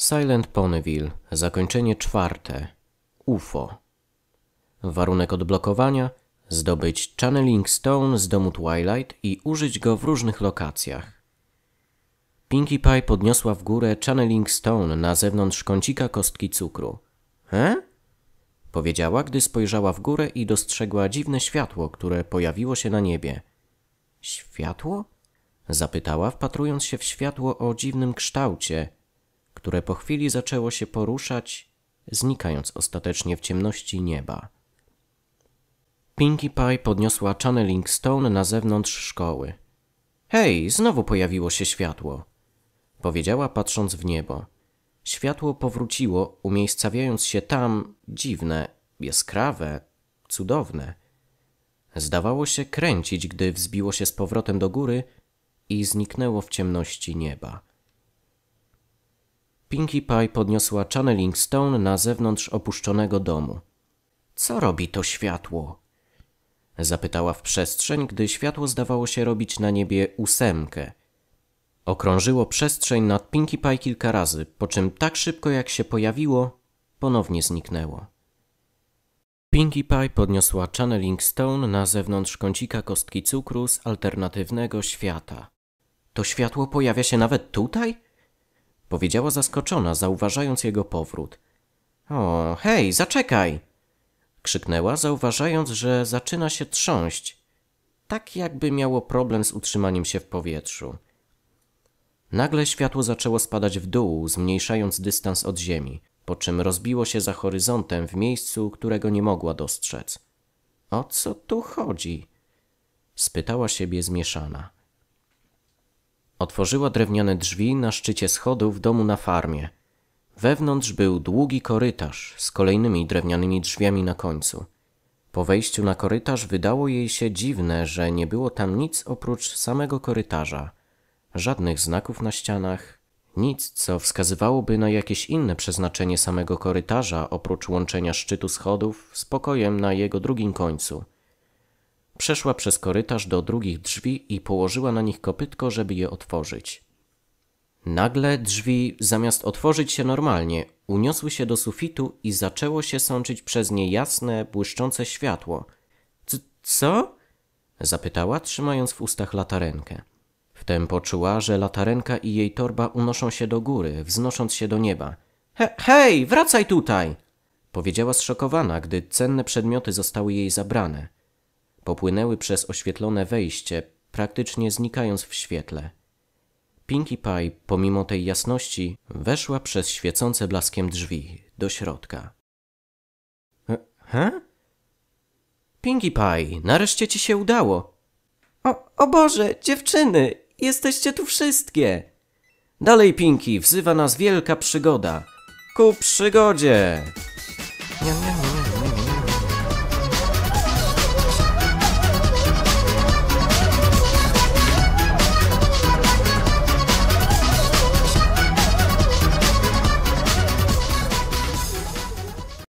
Silent Ponyville. Zakończenie czwarte. UFO. Warunek odblokowania: zdobyć Channeling Stone z domu Twilight i użyć go w różnych lokacjach. Pinkie Pie podniosła w górę Channeling Stone na zewnątrz kącika kostki cukru. He? Powiedziała, gdy spojrzała w górę i dostrzegła dziwne światło, które pojawiło się na niebie. Światło? Zapytała, wpatrując się w światło o dziwnym kształcie, które po chwili zaczęło się poruszać, znikając ostatecznie w ciemności nieba. Pinkie Pie podniosła Channeling Stone na zewnątrz szkoły. Hej, znowu pojawiło się światło, powiedziała patrząc w niebo. Światło powróciło, umiejscawiając się tam, dziwne, jaskrawe, cudowne. Zdawało się kręcić, gdy wzbiło się z powrotem do góry i zniknęło w ciemności nieba. Pinkie Pie podniosła Channeling Stone na zewnątrz opuszczonego domu. Co robi to światło? Zapytała w przestrzeń, gdy światło zdawało się robić na niebie ósemkę. Okrążyło przestrzeń nad Pinkie Pie kilka razy, po czym tak szybko jak się pojawiło, ponownie zniknęło. Pinkie Pie podniosła Channeling Stone na zewnątrz kącika kostki cukru z alternatywnego świata. To światło pojawia się nawet tutaj? Powiedziała zaskoczona, zauważając jego powrót. O, hej, zaczekaj! Krzyknęła, zauważając, że zaczyna się trząść. Tak jakby miało problem z utrzymaniem się w powietrzu. Nagle światło zaczęło spadać w dół, zmniejszając dystans od ziemi, po czym rozbiło się za horyzontem w miejscu, którego nie mogła dostrzec. O co tu chodzi? spytała siebie zmieszana. Otworzyła drewniane drzwi na szczycie schodów domu na farmie. Wewnątrz był długi korytarz z kolejnymi drewnianymi drzwiami na końcu. Po wejściu na korytarz wydało jej się dziwne, że nie było tam nic oprócz samego korytarza. Żadnych znaków na ścianach, nic, co wskazywałoby na jakieś inne przeznaczenie samego korytarza oprócz łączenia szczytu schodów z pokojem na jego drugim końcu. Przeszła przez korytarz do drugich drzwi i położyła na nich kopytko, żeby je otworzyć. Nagle drzwi, zamiast otworzyć się normalnie, uniosły się do sufitu i zaczęło się sączyć przez nie jasne, błyszczące światło. C co? zapytała, trzymając w ustach latarenkę. Wtem poczuła, że latarenka i jej torba unoszą się do góry, wznosząc się do nieba. He hej, wracaj tutaj! powiedziała zszokowana, gdy cenne przedmioty zostały jej zabrane. Popłynęły przez oświetlone wejście, praktycznie znikając w świetle. Pinkie Pie, pomimo tej jasności, weszła przez świecące blaskiem drzwi do środka. He? Pinkie Pie, nareszcie ci się udało. O, o Boże, dziewczyny, jesteście tu wszystkie. Dalej, Pinki, wzywa nas wielka przygoda. Ku przygodzie!